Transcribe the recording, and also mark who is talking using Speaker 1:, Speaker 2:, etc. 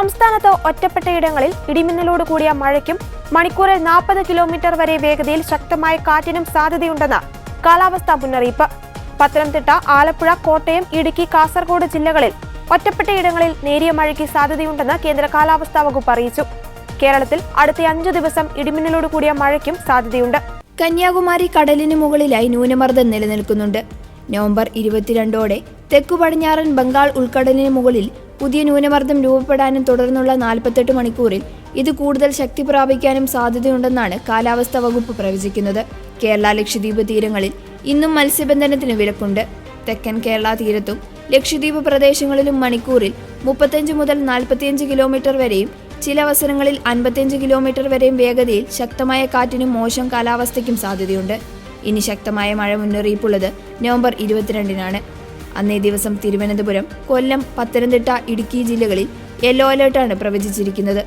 Speaker 1: സംസ്ഥാനത്ത് ഒറ്റപ്പെട്ടയിടങ്ങളിൽ ഇടിമിന്നലോട് കൂടിയ മഴയ്ക്കും മണിക്കൂറിൽ നാൽപ്പത് കിലോമീറ്റർ വരെ വേഗതയിൽ ശക്തമായ കാറ്റിനും സാധ്യതയുണ്ടെന്ന് കാലാവസ്ഥാ മുന്നറിയിപ്പ് പത്തനംതിട്ട ആലപ്പുഴ കോട്ടയം ഇടുക്കി കാസർഗോഡ് ജില്ലകളിൽ ഒറ്റപ്പെട്ടയിടങ്ങളിൽ നേരിയ മഴയ്ക്ക് സാധ്യതയുണ്ടെന്ന് കേന്ദ്ര കാലാവസ്ഥാ വകുപ്പ് അറിയിച്ചു കേരളത്തിൽ അടുത്ത അഞ്ചു ദിവസം ഇടിമിന്നലോട് കൂടിയ മഴയ്ക്കും സാധ്യതയുണ്ട്
Speaker 2: കന്യാകുമാരി കടലിന് മുകളിലായി ന്യൂനമർദ്ദം നിലനിൽക്കുന്നുണ്ട് നവംബർ ഇരുപത്തിരണ്ടോടെ തെക്കു പടിഞ്ഞാറൻ ബംഗാൾ ഉൾക്കടലിന് മുകളിൽ പുതിയ ന്യൂനമർദ്ദം രൂപപ്പെടാനും തുടർന്നുള്ള നാൽപ്പത്തെട്ട് മണിക്കൂറിൽ ഇത് കൂടുതൽ ശക്തി പ്രാപിക്കാനും സാധ്യതയുണ്ടെന്നാണ് കാലാവസ്ഥാ വകുപ്പ് പ്രവചിക്കുന്നത് കേരള ലക്ഷദ്വീപ് തീരങ്ങളിൽ ഇന്നും മത്സ്യബന്ധനത്തിന് വിലക്കുണ്ട് തെക്കൻ കേരള തീരത്തും ലക്ഷദ്വീപ് പ്രദേശങ്ങളിലും മണിക്കൂറിൽ മുപ്പത്തഞ്ച് മുതൽ നാൽപ്പത്തിയഞ്ച് കിലോമീറ്റർ വരെയും ചില അവസരങ്ങളിൽ അൻപത്തിയഞ്ച് കിലോമീറ്റർ വരെയും വേഗതയിൽ ശക്തമായ കാറ്റിനും മോശം കാലാവസ്ഥയ്ക്കും സാധ്യതയുണ്ട് ഇനി ശക്തമായ മഴ മുന്നറിയിപ്പുള്ളത് നവംബർ ഇരുപത്തിരണ്ടിനാണ് അന്നേ ദിവസം തിരുവനന്തപുരം കൊല്ലം പത്തനംതിട്ട ഇടുക്കി ജില്ലകളിൽ യെല്ലോ അലേർട്ടാണ് പ്രവചിച്ചിരിക്കുന്നത്